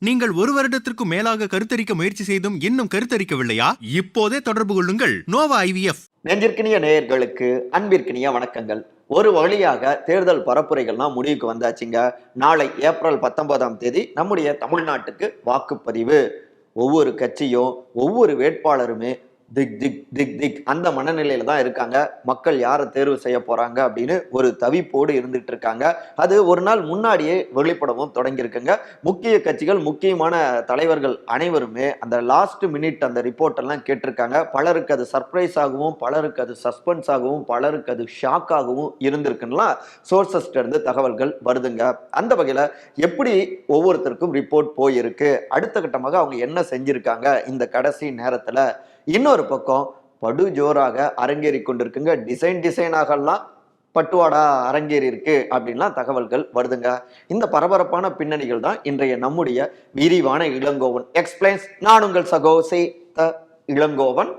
நீங்கள் ஒரு வருடத்திற்கு மேலாக கருத்தரிக்க முயற்சி செய்தும் இன்னும் கருத்தரிக்கவில்லையா? இப்போதே தொடர்பு கொள்ளுங்கள். நோவா ஐவிஎஃப். நெஞ்சிற்கினிய நேயர்களுக்கு அன்பிற்கினிய வணக்கங்கள். ஒரு வழியாக தேர்தல் பரப்புரைகள்லாம் முடிவுக்கு வந்தாச்சுங்க. நாளை ஏப்ரல் பத்தொன்பதாம் தேதி நம்முடைய தமிழ்நாட்டுக்கு வாக்குப்பதிவு. ஒவ்வொரு கட்சியும் ஒவ்வொரு வேட்பாளருமே திக் திக் திக் திக் அந்த மனநிலையில தான் இருக்காங்க. மக்கள் யாரை தேர்வு செய்ய போறாங்க அப்படின்னு ஒரு தவிப்போடு இருந்துட்டு இருக்காங்க. அது ஒரு நாள் முன்னாடியே வெளிப்படவும் தொடங்கியிருக்குங்க. முக்கிய கட்சிகள் முக்கியமான தலைவர்கள் அனைவருமே அந்த லாஸ்ட் மினிட் அந்த ரிப்போர்ட் எல்லாம் கேட்டிருக்காங்க. பலருக்கு அது சர்ப்ரைஸ் ஆகவும் பலருக்கு அது சஸ்பென்ஸ் ஆகவும் பலருக்கு அது ஷாக் ஆகவும் இருந்திருக்குன்னா சோர்சஸ்ட இருந்து தகவல்கள் வருதுங்க. அந்த வகையில எப்படி ஒவ்வொருத்தருக்கும் ரிப்போர்ட் போயிருக்கு? அடுத்த கட்டமாக அவங்க என்ன செஞ்சிருக்காங்க? இந்த கடைசி நேரத்துல இன்னொரு பக்கம் படு ஜோராக அரங்கேறி கொண்டிருக்குங்க. டிசைன் டிசைனாகலாம் பட்டுவாடா அரங்கேறி இருக்கு அப்படின்லாம் தகவல்கள் வருதுங்க. இந்த பரபரப்பான பின்னணிகள் தான் இன்றைய நம்முடைய விரிவான இளங்கோவன் எக்ஸ்பிளைன்ஸ். நான் உங்கள் சகோசே த இளங்கோவன்.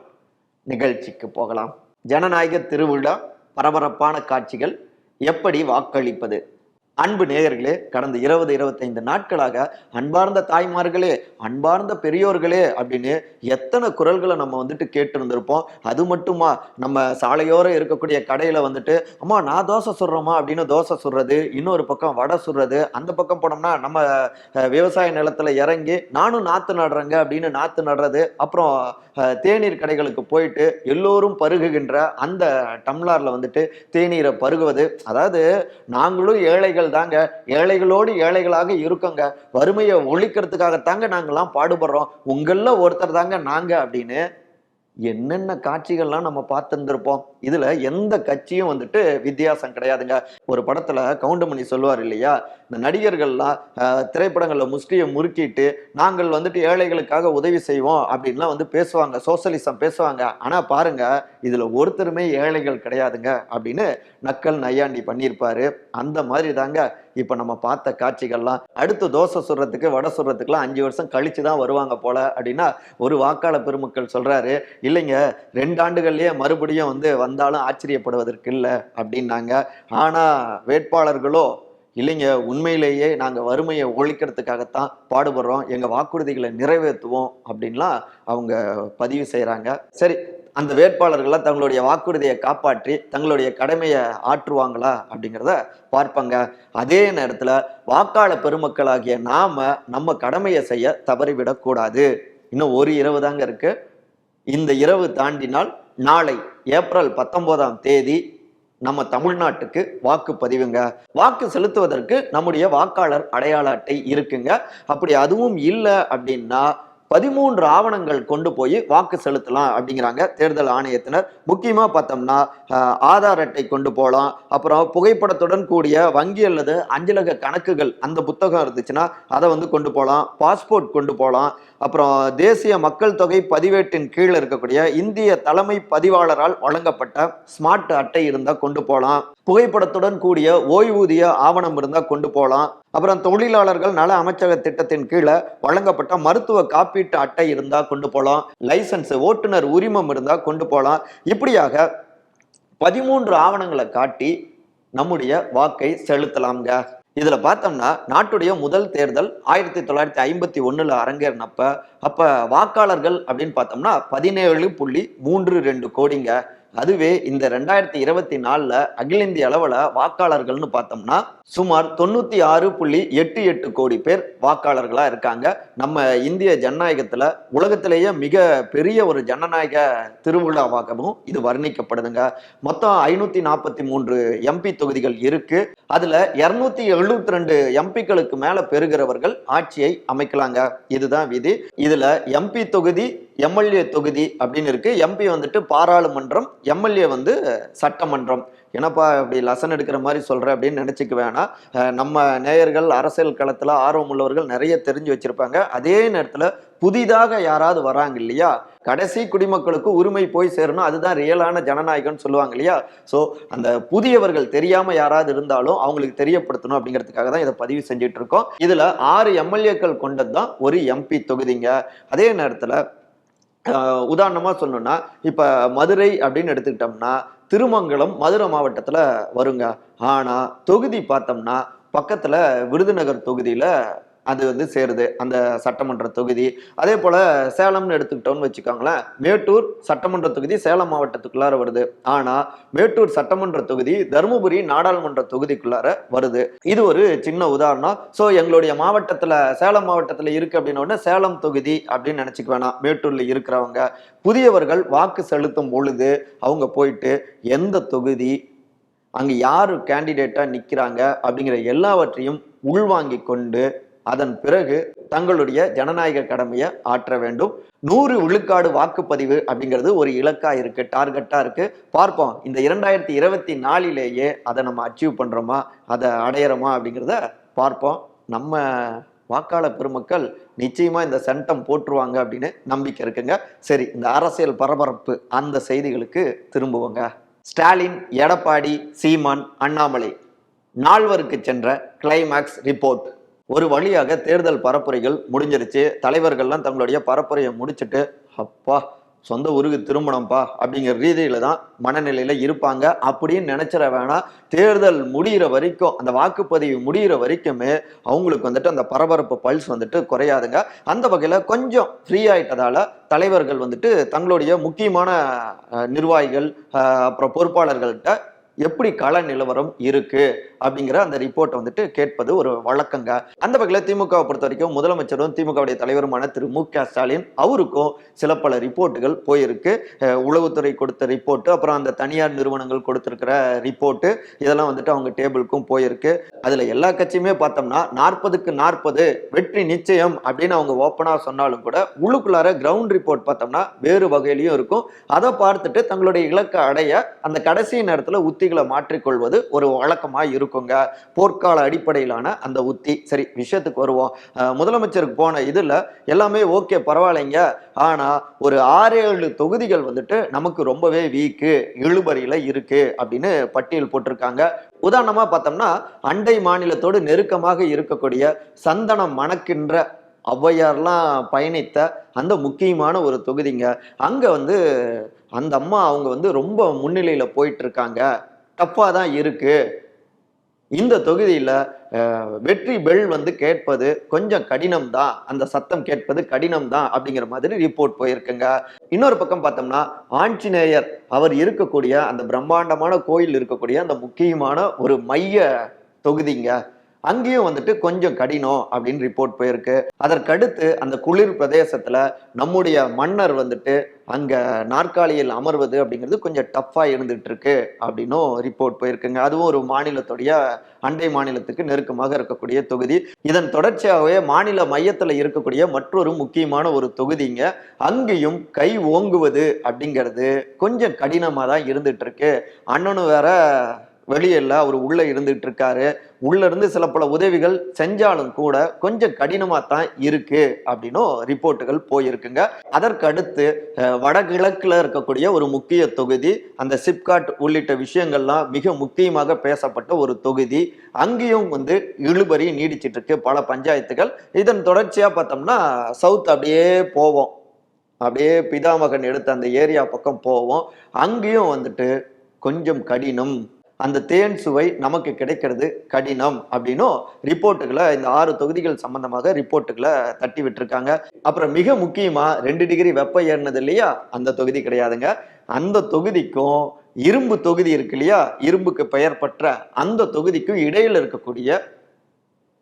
நிகழ்ச்சிக்கு போகலாம். ஜனநாயக திருவிழா பரபரப்பான காட்சிகள் எப்படி வாக்களிப்பது? அன்பு நேயர்களே கடந்த இருபது இருபத்தைந்து நாட்களாக அன்பார்ந்த தாய்மார்களே அன்பார்ந்த பெரியோர்களே அப்படின்னு எத்தனை குரல்களை நம்ம வந்துட்டு கேட்டிருந்திருப்போம். அது மட்டுமா நம்ம சாலையோரம் இருக்கக்கூடிய கடையில் வந்துட்டு அம்மா நான் தோசை சுடுறோமா அப்படின்னு தோசை சுடுறது இன்னொரு பக்கம் வடை சுடுறது அந்த பக்கம் போனோம்னா நம்ம விவசாய நிலத்தில் இறங்கி நானும் நாற்று நடுறேங்க அப்படின்னு நாற்று நடுறது அப்புறம் தேநீர் கடைகளுக்கு போயிட்டு எல்லோரும் பருகுகின்ற அந்த டம்ளாரில் வந்துட்டு தேநீரை பருகுவது. அதாவது நாங்களும் ஏழைகள் தாங்க. ஏழைகளோடு ஏழைகளாக இருக்கோங்க. வறுமையை ஒழிக்கிறதுக்காக தாங்க நாங்கெல்லாம் பாடுபடுறோம். உங்களில் ஒருத்தர் தாங்க நாங்க அப்படின்னு என்னென்ன காட்சிகள்லாம் நம்ம பார்த்துருந்துருப்போம். இதுல எந்த கட்சியும் வந்துட்டு வித்தியாசம் கிடையாதுங்க. ஒரு படத்துல கவுண்டமணி சொல்லுவார் இல்லையா? இந்த நடிகர்கள்லாம் அஹ், திரைப்படங்கள்ல முஸ்லியை முறுக்கிட்டு நாங்கள் வந்துட்டு ஏழைகளுக்காக உதவி செய்வோம் அப்படின்லாம் வந்து பேசுவாங்க. சோசலிசம் பேசுவாங்க. ஆனா பாருங்க இதுல ஒருத்தருமே ஏழைகள் கிடையாதுங்க அப்படின்னு நக்கல் நையாண்டி பண்ணியிருப்பாரு. அந்த மாதிரி தாங்க இப்போ நம்ம பார்த்த காட்சிகள்லாம். அடுத்து தோசை சுடுறதுக்கு வடை சுடுறதுக்குலாம் அஞ்சு வருஷம் கழிச்சு தான் வருவாங்க போல அப்படின்னா ஒரு வாக்காளர் பெருமக்கள் சொல்கிறாரு இல்லைங்க ரெண்டு ஆண்டுகள்லேயே மறுபடியும் வந்து வந்தாலும் ஆச்சரியப்படுவதற்கு இல்லை அப்படின்னாங்க. ஆனால் வேட்பாளர்களோ இல்லைங்க உண்மையிலேயே நாங்கள் வறுமையை ஒழிக்கிறதுக்காகத்தான் பாடுபடுறோம் எங்கள் வாக்குறுதிகளை நிறைவேற்றுவோம் அப்படின்லாம் அவங்க பதிவு செய்கிறாங்க சரி அந்த வேட்பாளர்கள்லாம் தங்களுடைய வாக்குறுதியை காப்பாற்றி தங்களுடைய கடமையை ஆற்றுவாங்களா அப்படிங்கிறத பார்ப்பாங்க. அதே நேரத்தில் வாக்காள பெருமக்களாகிய நாம் நம்ம கடமையை செய்ய தவறிவிடக்கூடாது இன்னும் ஒரு இரவு தாங்க இருக்கு. இந்த இரவு தாண்டினால் நாளை ஏப்ரல் பத்தொன்பதாம் தேதி நம்ம தமிழ்நாட்டுக்கு வாக்கு பதிவுங்க. வாக்கு செலுத்துவதற்கு நம்முடைய வாக்காளர் அடையாள அட்டை இருக்குங்க. அப்படி அதுவும் இல்லை அப்படின்னா பதிமூன்று ஆவணங்கள் கொண்டு போய் வாக்கு செலுத்தலாம் அப்படிங்கிறாங்க தேர்தல் ஆணையத்தினர். முக்கியமா பார்த்தோம்னா ஆதார் அட்டை கொண்டு போகலாம். அப்புறம் புகைப்படத்துடன் கூடிய வங்கி அல்லது அஞ்சலக கணக்குகள் அந்த புத்தகம் இருந்துச்சுன்னா அதை வந்து கொண்டு போகலாம். பாஸ்போர்ட் கொண்டு போகலாம். அப்புறம் தேசிய மக்கள் தொகை பதிவேட்டின் கீழே இருக்கக்கூடிய இந்திய தலைமை பதிவாளரால் வழங்கப்பட்ட ஸ்மார்ட் அட்டை இருந்தால் கொண்டு போகலாம் புகைப்படத்துடன் கூடிய ஓய்வூதிய ஆவணம் இருந்தால் கொண்டு போகலாம் அப்புறம் தொழிலாளர்கள் நல அமைச்சக திட்டத்தின் கீழே வழங்கப்பட்ட மருத்துவ காப்பீட்டு அட்டை இருந்தால் கொண்டு போகலாம் லைசன்ஸ் ஓட்டுநர் உரிமம் இருந்தால் கொண்டு போகலாம் இப்படியாக பதிமூன்று ஆவணங்களை காட்டி நம்முடைய வாக்கை செலுத்தலாம்ங்க. இதில் பார்த்தோம்னா நாட்டுடைய முதல் தேர்தல் ஆயிரத்தி தொள்ளாயிரத்தி ஐம்பத்தி ஒன்றில் அரங்கேறினப்ப அப்போ வாக்காளர்கள் அப்படின்னு பார்த்தோம்னா பதினேழு புள்ளி மூன்று ரெண்டு கோடிங்க. அதுவே இந்த ரெண்டாயிரத்தி இருபத்தி நாலில் அகில இந்திய அளவில் வாக்காளர்கள்னு பார்த்தோம்னா சுமார் தொண்ணூத்தி ஆறு புள்ளி எட்டு எட்டு கோடி பேர் வாக்காளர்களா இருக்காங்க. நம்ம இந்திய ஜனநாயகத்துல உலகத்திலேயே மிக பெரிய ஒரு ஜனநாயக திருவிழாவாகவும் இது வர்ணிக்கப்படுதுங்க. மொத்தம் ஐநூத்தி நாற்பத்தி மூன்று எம்பி தொகுதிகள் இருக்கு. அதுல இருநூத்தி எழுபத்தி ரெண்டு எம்பிக்களுக்கு மேல பெறுகிறவர்கள் ஆட்சியை அமைக்கலாங்க. இதுதான் விதி. இதுல எம்பி தொகுதி எம்எல்ஏ தொகுதி அப்படின்னு இருக்கு. எம்பி வந்துட்டு பாராளுமன்றம் எம்எல்ஏ வந்து சட்டமன்றம். என்னப்பா இப்படி லசன் எடுக்கிற மாதிரி சொல்கிற அப்படின்னு நினச்சிக்க வேணாம். நம்ம நேயர்கள் அரசியல் களத்தில் ஆர்வம் உள்ளவர்கள் நிறைய தெரிஞ்சு வச்சிருப்பாங்க. அதே நேரத்தில் புதிதாக யாராவது வராங்க இல்லையா? கடைசி குடிமக்களுக்கு உரிமை போய் சேரணும். அதுதான் ரியலான ஜனநாயகம்னு சொல்லுவாங்க இல்லையா? ஸோ அந்த புதியவர்கள் தெரியாம யாராவது இருந்தாலும் அவங்களுக்கு தெரியப்படுத்தணும் அப்படிங்கிறதுக்காக தான் இதை பதிவு செஞ்சுட்டு இருக்கோம் இதுல ஆறு எம்எல்ஏக்கள் கொண்டது தான் ஒரு எம்பி தொகுதிங்க. அதே நேரத்தில் உதாரணமாக உதாரணமா சொல்லணும்னா இப்ப மதுரை அப்படின்னு எடுத்துக்கிட்டோம்னா திருமங்கலம் மதுரை மாவட்டத்துல வருங்க. ஆனா தொகுதி பார்த்தோம்னா பக்கத்துல விருதுநகர் தொகுதியில அது வந்து சேருது. அந்த சட்டமன்ற தொகுதி. அதே போல சேலம்னு எடுத்துக்கிட்டோம்னு வச்சுக்கோங்களேன் மேட்டூர் சட்டமன்ற தொகுதி சேலம் மாவட்டத்துக்குள்ளார வருது. ஆனா மேட்டூர் சட்டமன்ற தொகுதி தருமபுரி நாடாளுமன்ற தொகுதிக்குள்ளார வருது. இது ஒரு சின்ன உதாரணம். ஸோ எங்களுடைய மாவட்டத்துல சேலம் மாவட்டத்துல இருக்கு அப்படின்ன சேலம் தொகுதி அப்படின்னு நினைச்சுக்க வேணாம். மேட்டூர்ல இருக்கிறவங்க. புதியவர்கள் வாக்கு செலுத்தும் பொழுது அவங்க போயிட்டு எந்த தொகுதி? அங்க யாரு கேண்டிடேட்டா நிக்கிறாங்க? அப்படிங்கிற எல்லாவற்றையும் உள்வாங்கி கொண்டு அதன் பிறகு தங்களுடைய ஜனநாயக கடமையை ஆற்ற வேண்டும். நூறு விழுக்காடு வாக்குப்பதிவு அப்படிங்கிறது ஒரு இலக்கா இருக்கு டார்கெட்டா இருக்கு. பார்ப்போம் இந்த இரண்டாயிரத்தி இருபத்தி நாலிலேயே அதை நம்ம அச்சீவ் பண்றோமா? அதை அடையிறோமா அப்படிங்கிறத பார்ப்போம். நம்ம வாக்காளர் பெருமக்கள் நிச்சயமா இந்த சென்டம் போட்டுருவாங்க அப்படின்னு நம்பிக்கை இருக்குங்க. சரி இந்த அரசியல் பரபரப்பு அந்த செய்திகளுக்கு திரும்புவோங்க. ஸ்டாலின் எடப்பாடி சீமான் அண்ணாமலை நால்வருக்கு சென்ற கிளைமேக்ஸ் ரிப்போர்ட் ஒரு வழியாக தேர்தல் பரப்புரைகள் முடிஞ்சிருச்சு. தலைவர்கள்லாம் தங்களுடைய பரப்புரையை முடிச்சுட்டு அப்பா சொந்த ஊருக்கு திரும்பணும்ப்பா அப்படிங்கிற ரீதியில தான் மனநிலையில இருப்பாங்க. அப்படின்னு நினைச்சிட வேணாம். தேர்தல் முடியிற வரைக்கும் அந்த வாக்குப்பதிவு முடியிற வரைக்குமே அவங்களுக்கு வந்துட்டு அந்த பரபரப்பு பல்ஸ் வந்துட்டு குறையாதுங்க. அந்த வகையில கொஞ்சம் ஃப்ரீ ஆயிட்டதால தலைவர்கள் வந்துட்டு தங்களுடைய முக்கியமான நிர்வாகிகள் அப்புறம் பொறுப்பாளர்கள்ட்ட எப்படி கள நிலவரம் இருக்கு அப்படிங்கிற அந்த ரிப்போர்ட்டை வந்துட்டு கேட்பது ஒரு வழக்கங்க. அந்த வகையில் திமுகவை பொறுத்த வரைக்கும் முதலமைச்சரும் திமுகவுடைய தலைவருமான திரு மு க ஸ்டாலின் அவருக்கும் சில பல ரிப்போர்ட்டுகள் போயிருக்கு. உளவுத்துறை கொடுத்த ரிப்போர்ட்டு அப்புறம் அந்த தனியார் நிறுவனங்கள் கொடுத்துருக்கிற ரிப்போர்ட்டு இதெல்லாம் வந்துட்டு அவங்க டேபிளுக்கும் போயிருக்கு. அதில் எல்லா கட்சியுமே பார்த்தோம்னா நாற்பதுக்கு நாற்பது வெற்றி நிச்சயம் அப்படின்னு அவங்க ஓப்பனாக சொன்னாலும் கூட உள்ளுக்குள்ளார கிரவுண்ட் ரிப்போர்ட் பார்த்தோம்னா வேறு வகையிலையும் இருக்கும். அதை பார்த்துட்டு தங்களுடைய இலக்கை அடைய அந்த கடைசி நேரத்தில் உத்தி உத்திகளை மாற்றிக்கொள்வது ஒரு வழக்கமா இருக்குங்க. போர்க்கால அடிப்படையிலான அந்த உத்தி. சரி விஷயத்துக்கு வருவோம். முதலமைச்சருக்கு போன இதுல எல்லாமே ஓகே பரவாயில்லைங்க. ஆனா ஒரு ஆறு ஏழு தொகுதிகள் வந்துட்டு நமக்கு ரொம்பவே வீக்கு இழுபறியில இருக்கு அப்படின்னு பட்டியல் போட்டிருக்காங்க. உதாரணமா பார்த்தோம்னா அண்டை மாநிலத்தோடு நெருக்கமாக இருக்கக்கூடிய சந்தனம் மணக்கின்ற ஔவையார்லாம் பயணித்த அந்த முக்கியமான ஒரு தொகுதிங்க. அங்க வந்து அந்த அம்மா அவங்க வந்து ரொம்ப முன்னிலையில் போயிட்டு இருக்காங்க. டஃப்பா தான் இருக்கு. இந்த தொகுதியில் வெற்றி பெல் வந்து கேட்பது கொஞ்சம் கடினம் தான் அந்த சத்தம் கேட்பது கடினம் தான் அப்படிங்கிற மாதிரி ரிப்போர்ட் போயிருக்குங்க. இன்னொரு பக்கம் பார்த்தோம்னா ஆஞ்சநேயர் அவர் இருக்கக்கூடிய அந்த பிரம்மாண்டமான கோயில் இருக்கக்கூடிய அந்த முக்கியமான ஒரு மைய தொகுதிங்க. அங்கேயும் வந்துட்டு கொஞ்சம் கடினம் அப்படின்னு ரிப்போர்ட் போயிருக்கு. அதற்கடுத்து அந்த குளிர் பிரதேசத்துல நம்முடைய மன்னர் வந்துட்டு அங்கே நாற்காலியில் அமர்வது அப்படிங்கிறது கொஞ்சம் டஃப்பாக இருந்துகிட்டு இருக்கு அப்படின்னும் ரிப்போர்ட் போயிருக்குங்க. அதுவும் ஒரு மாநிலத்துடைய அண்டை மாநிலத்துக்கு நெருக்கமாக இருக்கக்கூடிய தொகுதி. இதன் தொடர்ச்சியாகவே மாநில மையத்தில் இருக்கக்கூடிய மற்றொரு முக்கியமான ஒரு தொகுதிங்க. அங்கேயும் கை ஓங்குவது அப்படிங்கிறது கொஞ்சம் கடினமாக தான் இருந்துட்டு இருக்கு அண்ணனும் வேற வெளியில் அவர் உள்ளே இருந்துகிட்டு இருக்காரு உள்ளேருந்து சில பல உதவிகள் செஞ்சாலும் கூட கொஞ்சம் கடினமாக தான் இருக்கு அப்படின்னும் ரிப்போர்ட்டுகள் போயிருக்குங்க. அதற்கடுத்து வடகிழக்கில் இருக்கக்கூடிய ஒரு முக்கிய தொகுதி அந்த சிப்காட் உள்ளிட்ட விஷயங்கள்லாம் மிக முக்கியமாக பேசப்பட்ட ஒரு தொகுதி. அங்கேயும் வந்து இழுபறி நீடிச்சிட்டு இருக்கு பல பஞ்சாயத்துகள். இதன் தொடர்ச்சியாக பார்த்தோம்னா சவுத் அப்படியே போவோம். அப்படியே பிதாமகன் எடுத்த அந்த ஏரியா பக்கம் போவோம். அங்கேயும் வந்துட்டு கொஞ்சம் கடினம் அந்த தேன் சுவை நமக்கு கிடைக்கிறது கடினம் அப்படின்னும் ரிப்போர்ட்டுகளை இந்த ஆறு தொகுதிகள் சம்பந்தமாக ரிப்போர்ட்டுகளை தட்டி விட்டுருக்காங்க. அப்புறம் மிக முக்கியமாக ரெண்டு டிகிரி வெப்பம் ஏறினது இல்லையா? அந்த தொகுதி கிடையாதுங்க. அந்த தொகுதிக்கும் இரும்பு தொகுதி இருக்கு இல்லையா? இரும்புக்கு பெயர் பெற்ற அந்த தொகுதிக்கும் இடையில் இருக்கக்கூடிய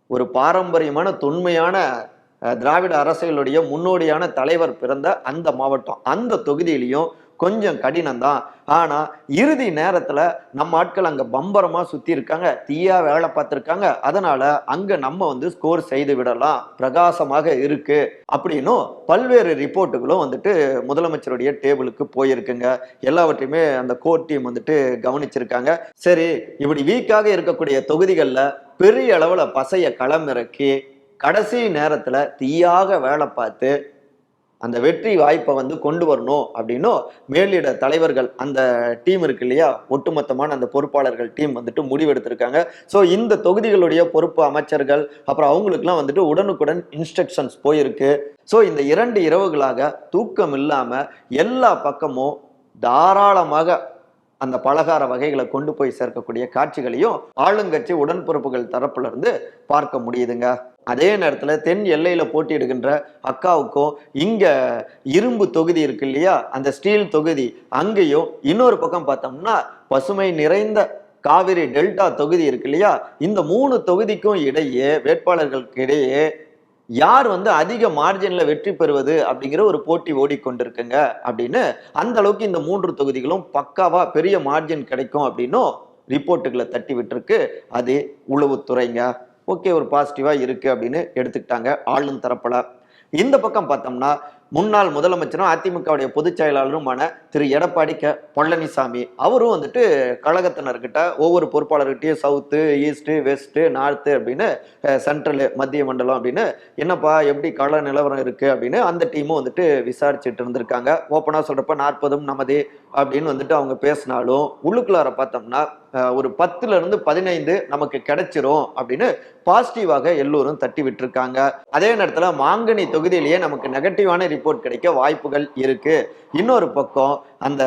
ஒரு பாரம்பரியமான தொன்மையான திராவிட அரசியலுடைய முன்னோடியான தலைவர் பிறந்த அந்த மாவட்டம். அந்த தொகுதியிலையும் கொஞ்சம் கடினம் தான் ஆனா இறுதி நேரத்துல நம்ம ஆட்கள் அங்க பம்பரமா சுத்தி இருக்காங்க தீயா வேலை பார்த்திருக்காங்க. அதனால அங்க நம்ம வந்து ஸ்கோர் செய்து விடலாம். பிரகாசமாக இருக்கு அப்படின்னும் பல்வேறு ரிப்போர்ட்டுகளும் வந்துட்டு முதலமைச்சருடைய டேபிளுக்கு போயிருக்குங்க. எல்லாவற்றையுமே அந்த கோர் டீம் வந்துட்டு கவனிச்சிருக்காங்க. சரி இப்படி வீக்காக இருக்கக்கூடிய தொகுதிகளில் பெரிய அளவுல பசைய களமிறக்கி கடைசி நேரத்துல தீயாக வேலை பார்த்து அந்த வெற்றி வாய்ப்பை வந்து கொண்டு வரணும் அப்படின்னும் மேலிட தலைவர்கள் அந்த டீம் இருக்கு இல்லையா? ஒட்டுமொத்தமான அந்த பொறுப்பாளர்கள் டீம் வந்துட்டு முடிவெடுத்திருக்காங்க. ஸோ இந்த தொகுதிகளுடைய பொறுப்பு அமைச்சர்கள் அப்புறம் அவங்களுக்குலாம் வந்துட்டு உடனுக்குடன் இன்ஸ்ட்ரக்ஷன்ஸ் போயிருக்கு. ஸோ இந்த இரண்டு இரவுகளாக தூக்கம் இல்லாமல் எல்லா பக்கமும் தாராளமாக அந்த பலகார வகைகளை கொண்டு போய் சேர்க்கக்கூடிய காட்சிகளையும் ஆளுங்கட்சி உடன்பிறப்புகள் தரப்புல இருந்து பார்க்க முடியுதுங்க. அதே நேரத்தில் தென் எல்லையில் போட்டியிடுகின்ற அக்காவுக்கும் இங்கே இரும்பு தொகுதி இருக்கு இல்லையா? அந்த ஸ்டீல் தொகுதி அங்கேயும் இன்னொரு பக்கம் பார்த்தோம்னா பசுமை நிறைந்த காவிரி டெல்டா தொகுதி இருக்கு இல்லையா? இந்த மூணு தொகுதிக்கும் இடையே வேட்பாளர்களுக்கு இடையே யார் வந்து அதிக மார்ஜின்ல வெற்றி பெறுவது அப்படிங்கிற ஒரு போட்டி ஓடிக்கொண்டிருக்குங்க அப்படின்னு அந்த அளவுக்கு இந்த மூன்று தொகுதிகளும் பக்காவா பெரிய மார்ஜின் கிடைக்கும் அப்படின்னும் ரிப்போர்ட்டுகளை தட்டி விட்டுருக்கு. அது உளவுத்துறைங்க. ஓகே ஒரு பாசிட்டிவா இருக்கு அப்படின்னு எடுத்துக்கிட்டாங்க ஆளும் தரப்பல. இந்த பக்கம் பார்த்தோம்னா முன்னாள் முதலமைச்சரும் அதிமுகவுடைய பொதுச் செயலாளருமான திரு எடப்பாடி க பழனிசாமி அவரும் வந்துட்டு கழகத்தினர்கிட்ட ஒவ்வொரு பொறுப்பாளர்கிட்டயும் சவுத்து ஈஸ்ட்டு வெஸ்ட்டு நார்த்து அப்படின்னு சென்ட்ரலு மத்திய மண்டலம் அப்படின்னு என்னப்பா எப்படி கள நிலவரம் இருக்குது அப்படின்னு அந்த டீமும் வந்துட்டு விசாரிச்சுட்டு இருந்திருக்காங்க. ஓப்பனாக சொல்கிறப்ப நாற்பதும் நமதே அப்படின்னு வந்துட்டு அவங்க பேசினாலும் உள்ளுக்குள்ளார பார்த்தோம்னா ஒரு பத்துல இருந்து பதினைந்து நமக்கு கிடைச்சிரும் அப்படின்னு பாசிட்டிவாக எல்லோரும் தட்டி விட்டுருக்காங்க. அதே நேரத்தில் மாங்கனி தொகுதியிலேயே நமக்கு நெகட்டிவான ரிப்போர்ட் கிடைக்க வாய்ப்புகள் இருக்கு. இன்னொரு பக்கம் அந்த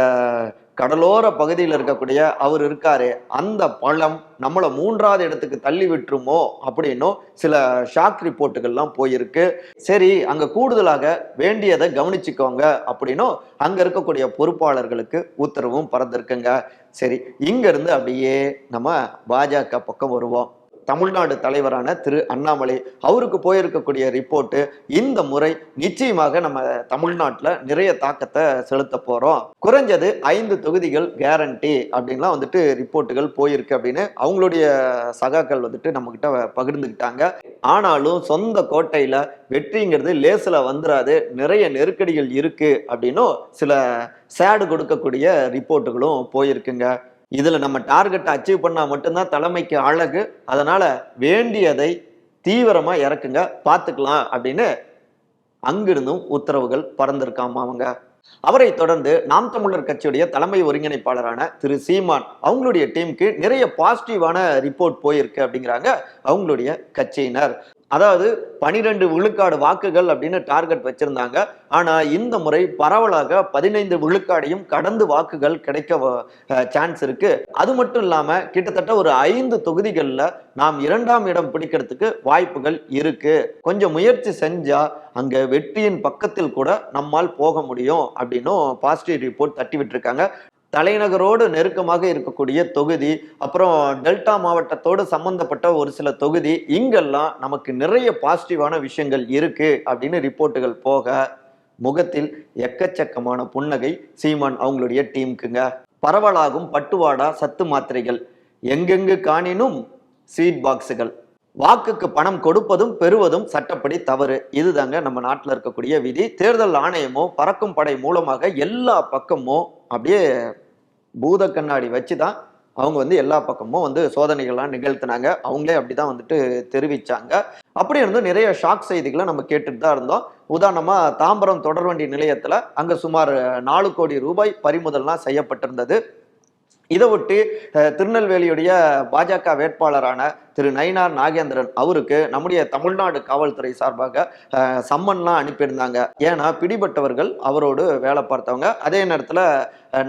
கடலோர பகுதியில் இருக்கக்கூடிய அவர் இருக்காரு அந்த பழம் நம்மளை மூன்றாவது இடத்துக்கு தள்ளி விட்டுருமோ அப்படின்னும் சில ஷாக் ரிப்போர்ட்டுகள்லாம் போயிருக்கு. சரி அங்க கூடுதலாக வேண்டியதை கவனிச்சுக்கோங்க அப்படின்னும் அங்க இருக்கக்கூடிய பொறுப்பாளர்களுக்கு உத்தரவும் பறந்துருக்குங்க. சரி இங்க இருந்து அப்படியே நம்ம பாஜக பக்கம் வருவோம். தமிழ்நாடு தலைவரான திரு அண்ணாமலை அவருக்கு போயிருக்கக்கூடிய ரிப்போர்ட்டு இந்த முறை நிச்சயமாக நம்ம தமிழ்நாட்டில் நிறைய தாக்கத்தை செலுத்த போகிறோம் குறைஞ்சது ஐந்து தொகுதிகள் கேரண்டி அப்படின்லாம் வந்துட்டு ரிப்போர்ட்டுகள் போயிருக்கு அப்படின்னு அவங்களுடைய சகாக்கள் வந்துட்டு நம்மக்கிட்ட பகிர்ந்துக்கிட்டாங்க ஆனாலும் சொந்த கோட்டையில் வெற்றிங்கிறது லேசில் வந்துடாது நிறைய நெருக்கடிகள் இருக்குது அப்படின்னும் சில சேடு கொடுக்கக்கூடிய ரிப்போர்ட்டுகளும் போயிருக்குங்க. இதில் நம்ம டார்கெட்டை அச்சீவ் பண்ணால் மட்டும்தான் தலைமைக்கு அழகு. அதனால் வேண்டியதை தீவிரமாக இறக்குங்க பார்த்துக்கலாம் அப்படின்னு அங்கிருந்தும் உத்தரவுகள் பறந்திருக்காமா அவங்க. அவரை தொடர்ந்து நாம் தமிழர் கட்சியுடைய தலைமை ஒருங்கிணைப்பாளரான திரு சீமான் அவங்களுடைய டீமுக்கு நிறைய பாசிட்டிவான ரிப்போர்ட் போயிருக்கு அப்படிங்கிறாங்க அவங்களுடைய கட்சியினர். அதாவது பனிரெண்டு விழுக்காடு வாக்குகள் அப்படின்னு டார்கெட் வச்சிருந்தாங்க. ஆனா இந்த முறை பரவலாக பதினைந்து விழுக்காடையும் கடந்து வாக்குகள் கிடைக்க சான்ஸ் இருக்கு. அது மட்டும் இல்லாம கிட்டத்தட்ட ஒரு ஐந்து தொகுதிகளில் நாம் இரண்டாம் இடம் பிடிக்கிறதுக்கு வாய்ப்புகள் இருக்கு. கொஞ்சம் முயற்சி செஞ்சா அங்க வெற்றியின் பக்கத்தில் கூட நம்மால் போக முடியும் அப்படின்னும் பாசிட்டிவ் ரிப்போர்ட் தட்டி விட்டுருக்காங்க தலைநகரோடு நெருக்கமாக இருக்கக்கூடிய தொகுதி அப்புறம் டெல்டா மாவட்டத்தோடு சம்பந்தப்பட்ட ஒரு சில தொகுதி இங்கெல்லாம் நமக்கு நிறைய பாசிட்டிவான விஷயங்கள் இருக்கு அப்படின்னு ரிப்போர்ட்டுகள் போக முகத்தில் எக்கச்சக்கமான புன்னகை சீமான் அவங்களுடைய டீமுக்குங்க பரவலாகும் பட்டுவாடா சத்து மாத்திரைகள். எங்கெங்கு காணினும் சீட் பாக்ஸுகள் வாக்குக்கு பணம் கொடுப்பதும் பெறுவதும் சட்டப்படி தவறு. இதுதாங்க நம்ம நாட்டில் இருக்கக்கூடிய விதி. தேர்தல் ஆணையமோ பறக்கும் படை மூலமாக எல்லா பக்கமும் அப்படியே பூத கண்ணாடி வச்சு தான் அவங்க வந்து எல்லா பக்கமும் வந்து சோதனைகள்லாம் நிகழ்த்தினாங்க. அவங்களே அப்படிதான் வந்துட்டு தெரிவிச்சாங்க. அப்படி இருந்தும் நிறைய ஷாக் செய்திகளை நம்ம கேட்டுட்டு தான் இருந்தோம். உதாரணமாக தாம்பரம் தொடர்வண்டி நிலையத்தில் அங்கே சுமார் நாலு கோடி ரூபாய் பறிமுதல்லாம் செய்யப்பட்டிருந்தது. இதை ஒட்டி திருநெல்வேலியுடைய பாஜக வேட்பாளரான திரு நயினார் நாகேந்திரன் அவருக்கு நம்முடைய தமிழ்நாடு காவல்துறை சார்பாக சம்மன்லாம் அனுப்பியிருந்தாங்க. ஏன்னா பிடிபட்டவர்கள் அவரோடு வேலை பார்த்தவங்க. அதே நேரத்தில்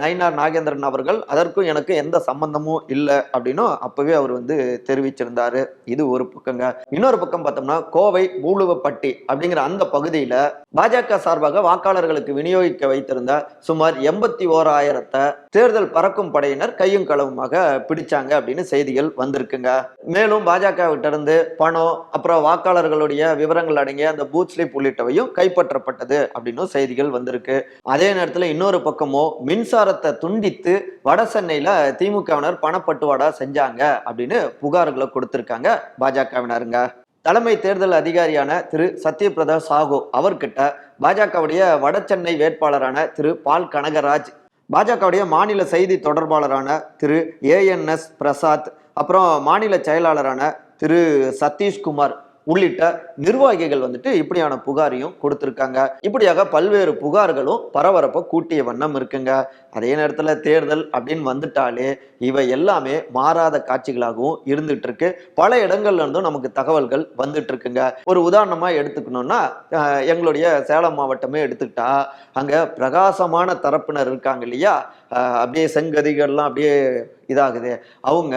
நயினார் நாகேந்திரன் அவர்கள் அதற்கும் எனக்கு எந்த சம்பந்தமும் இல்லை அப்படின்னும் அப்பவே அவர் வந்து தெரிவிச்சிருந்தாரு. இது ஒரு பக்கங்க. இன்னொரு பக்கம் பார்த்தோம்னா கோவை பூலுவப்பட்டி அப்படிங்கிற அந்த பகுதியில பாஜக சார்பாக வாக்காளர்களுக்கு விநியோகிக்க வைத்திருந்த சுமார் எண்பத்தி ஓராயிரத்தை தேர்தல் பறக்கும் படையினர் கையும் களவுமாக பிடிச்சாங்க அப்படின்னு செய்திகள் வந்திருக்குங்க. மேலும் பாஜக இருந்து பணம் அப்புறம் வாக்காளர்களுடைய விவரங்கள் அடங்கிய அந்த பூத் ஸ்லிப் உள்ளிட்டவையும் கைப்பற்றப்பட்டது அப்படின்னு செய்திகள் வந்திருக்கு. அதே நேரத்தில் இன்னொரு பக்கமோ மின்சாரத்தை துண்டித்து வட சென்னையில் திமுகவினர் பணப்பட்டுவாடா செஞ்சாங்க அப்படின்னு புகார்களை கொடுத்திருக்காங்க பாஜகவினருங்க. தலைமை தேர்தல் அதிகாரியான திரு சத்யபிரதா சாஹூ அவர்கிட்ட பாஜகவுடைய வட சென்னை வேட்பாளரான திரு பால் கனகராஜ் பாஜகவுடைய மாநில செய்தி தொடர்பாளரான திரு ஏஎன்எஸ் பிரசாத் அப்புறம் மாநில செயலாளரான திரு சதீஷ்குமார் உள்ளிட்ட நிர்வாகிகள் வந்துட்டு இப்படியான புகாரையும் கொடுத்துருக்காங்க. இப்படியாக பல்வேறு புகார்களும் பரபரப்பை கூட்டிய வண்ணம் இருக்குங்க. அதே நேரத்தில் தேர்தல் அப்படின்னு வந்துட்டாலே இவை எல்லாமே மாறாத காட்சிகளாகவும் இருந்துட்டு இருக்கு பல இடங்கள்ல இருந்தும் நமக்கு தகவல்கள் வந்துட்டு இருக்குங்க ஒரு உதாரணமா எடுத்துக்கணும்னா எங்களுடைய சேலம் மாவட்டமே எடுத்துக்கிட்டா அங்க பிரகாசமான தரப்பினர் இருக்காங்க இல்லையா? அப்படியே செங்கதிகள்லாம் அப்படியே இதாகுது. அவங்க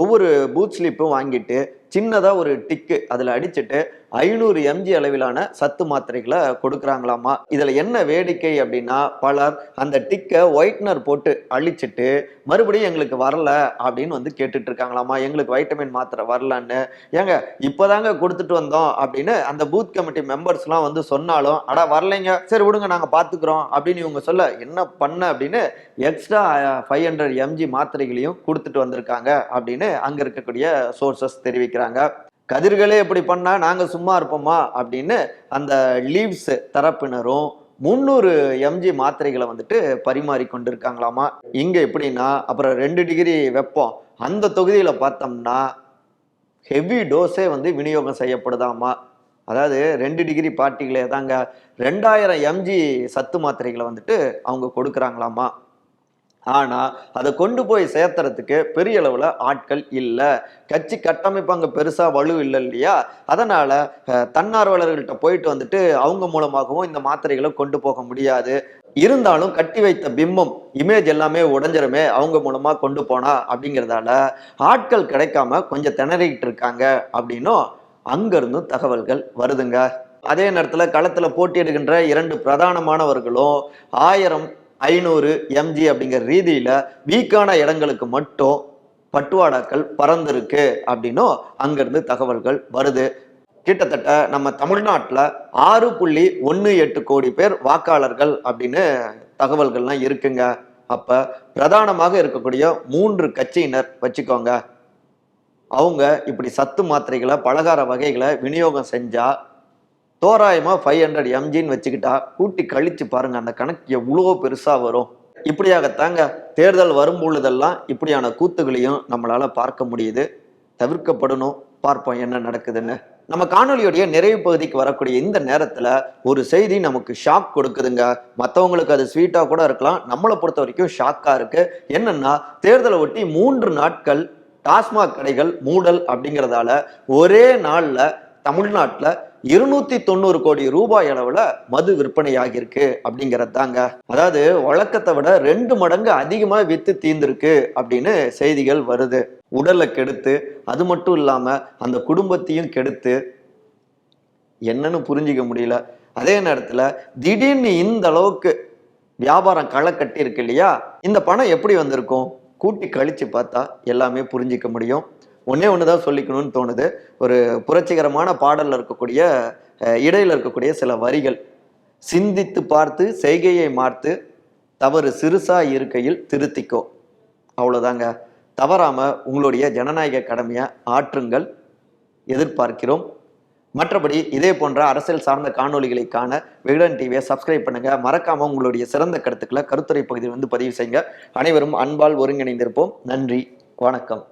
ஒவ்வொரு பூத் ஸ்லிப்பும் வாங்கிட்டு சின்னதாக ஒரு டிக்கு அதில் அடிச்சுட்டு ஐநூறு எம்ஜி அளவிலான சத்து மாத்திரைகளை கொடுக்குறாங்களாமா? இதில் என்ன வேடிக்கை அப்படின்னா பலர் அந்த டிக்கை ஒயிட்னர் போட்டு அழிச்சிட்டு மறுபடியும் எங்களுக்கு வரல அப்படின்னு வந்து கேட்டுட்டு இருக்காங்களாமா எங்களுக்கு வைட்டமின் மாத்திரை வரலன்னு. ஏங்க இப்போதாங்க கொடுத்துட்டு வந்தோம் அப்படின்னு அந்த பூத் கமிட்டி மெம்பர்ஸ்லாம் வந்து சொன்னாலும் அடா வரலைங்க. சரி விடுங்க நாங்கள் பார்த்துக்குறோம் அப்படின்னு இவங்க சொல்ல என்ன பண்ண? அப்படின்னு எக்ஸ்ட்ரா ஃபைவ் ஹண்ட்ரட் எம்ஜி மாத்திரைகளையும் கொடுத்துட்டு வந்திருக்காங்க அப்படின்னு அங்கே இருக்கக்கூடிய சோர்சஸ் கேட்குறாங்க கதிர்களே இப்படி பண்ணா நாங்கள் சும்மா இருப்போமா? அப்படின்னு அந்த லீவ்ஸ் தரப்பினரும் முந்நூறு எம்ஜி மாத்திரைகளை வந்துட்டு பரிமாறி கொண்டிருக்காங்களாமா? இங்க எப்படின்னா அப்புறம் ரெண்டு டிகிரி வெப்பம். அந்த தொகுதியில பார்த்தோம்னா ஹெவி டோஸே வந்து விநியோகம் செய்யப்படுதாமா? அதாவது ரெண்டு டிகிரி பார்ட்டிகளே தாங்க ரெண்டாயிரம் எம்ஜி சத்து மாத்திரைகளை வந்துட்டு அவங்க கொடுக்குறாங்களாமா? ஆனா அதை கொண்டு போய் சேர்த்துறதுக்கு பெரிய அளவுல ஆட்கள் இல்லை. கட்சி கட்டமைப்பு அங்க பெருசா வலு இல்லை இல்லையா? அதனால தன்னார்வலர்கள்ட்ட போயிட்டு வந்துட்டு அவங்க மூலமாகவும் இந்த மாத்திரைகளை கொண்டு போக முடியாது. இருந்தாலும் கட்டி வைத்த பிம்பம் இமேஜ் எல்லாமே உடஞ்சிருமே அவங்க மூலமா கொண்டு போனா அப்படிங்கிறதால ஆட்கள் கிடைக்காம கொஞ்சம் திணறிக்கிட்டு இருக்காங்க அப்படின்னும் அங்கிருந்தும் தகவல்கள் வருதுங்க. அதே நேரத்தில் களத்தில் போட்டியிடுகின்ற இரண்டு பிரதானமானவர்களும் ஆயிரம் ஐநூறு எம்ஜி அப்படிங்கிற ரீதியில வீக்கான இடங்களுக்கு மட்டும் பட்டுவாடாக்கள் பறந்திருக்கு அப்படின்னும் அங்கிருந்து தகவல்கள் வருது. கிட்டத்தட்ட நம்ம தமிழ்நாட்டில் ஆறு புள்ளி ஒன்று எட்டு கோடி பேர் வாக்காளர்கள் அப்படின்னு தகவல்கள்லாம் இருக்குங்க. அப்போ பிரதானமாக இருக்கக்கூடிய மூன்று கட்சியினர் வச்சுக்கோங்க. அவங்க இப்படி சத்து மாத்திரைகளை பலகார வகைகளை விநியோகம் செஞ்சால் தோராயமாக ஃபைவ் ஹண்ட்ரட் எம்ஜின்னு வச்சுக்கிட்டா கூட்டி கழிச்சு பாருங்கள் அந்த கணக்கு எவ்வளோ பெருசாக வரும். இப்படியாகத்தாங்க தேர்தல் வரும் பொழுதெல்லாம் இப்படியான கூத்துகளையும் நம்மளால் பார்க்க முடியுது. தவிர்க்கப்படணும். பார்ப்போம் என்ன நடக்குதுன்னு. நம்ம காணொலியுடைய நிறைவு பகுதிக்கு வரக்கூடிய இந்த நேரத்தில் ஒரு செய்தி நமக்கு ஷாக் கொடுக்குதுங்க. மற்றவங்களுக்கு அது ஸ்வீட்டாக கூட இருக்கலாம். நம்மளை பொறுத்த வரைக்கும் ஷாக்காக இருக்குது என்னென்னா தேர்தலை ஒட்டி மூன்று நாட்கள் டாஸ்மாக் கடைகள் மூடல் அப்படிங்கிறதால ஒரே நாளில் தமிழ்நாட்டில் இருநூத்தி தொண்ணூறு கோடி ரூபாய் அளவுல மது விற்பனை ஆகியிருக்கு அப்படிங்கிறது தாங்க அதாவது வழக்கத்தை விட ரெண்டு மடங்கு அதிகமா வித்து தீர்ந்திருக்கு அப்படின்னு செய்திகள் வருது. உடலை கெடுத்து அது மட்டும் இல்லாம அந்த குடும்பத்தையும் கெடுத்து என்னன்னு புரிஞ்சிக்க முடியல. அதே நேரத்துல திடீர்னு இந்த அளவுக்கு வியாபாரம் களை கட்டி இருக்கு இல்லையா? இந்த பணம் எப்படி வந்திருக்கும்? கூட்டி கழிச்சு பார்த்தா எல்லாமே புரிஞ்சிக்க முடியும். ஒன்னே ஒன்று தான் சொல்லிக்கணும்னு தோணுது. ஒரு புரட்சிகரமான பாடல்ல இருக்கக்கூடிய இடையில் இடையில இருக்கக்கூடிய சில வரிகள். சிந்தித்து பார்த்து செய்கையை மார்த்து தவறு சிறுசா இருக்கையில் திருத்திக்கோ. அவ்வளோதாங்க தவறாம உங்களுடைய ஜனநாயக கடமையை ஆற்றுங்கள் எதிர்பார்க்கிறோம். மற்றபடி இதே போன்ற அரசியல் சார்ந்த காணொலிகளை காண விகடன் டிவியை சப்ஸ்கிரைப் பண்ணுங்க. மறக்காம உங்களுடைய சிறந்த கருத்துக்களை கருத்துரை பகுதியில் வந்து பதிவு செய்யுங்க. அனைவரும் அன்பால் ஒருங்கிணைந்திருப்போம். நன்றி. வணக்கம்.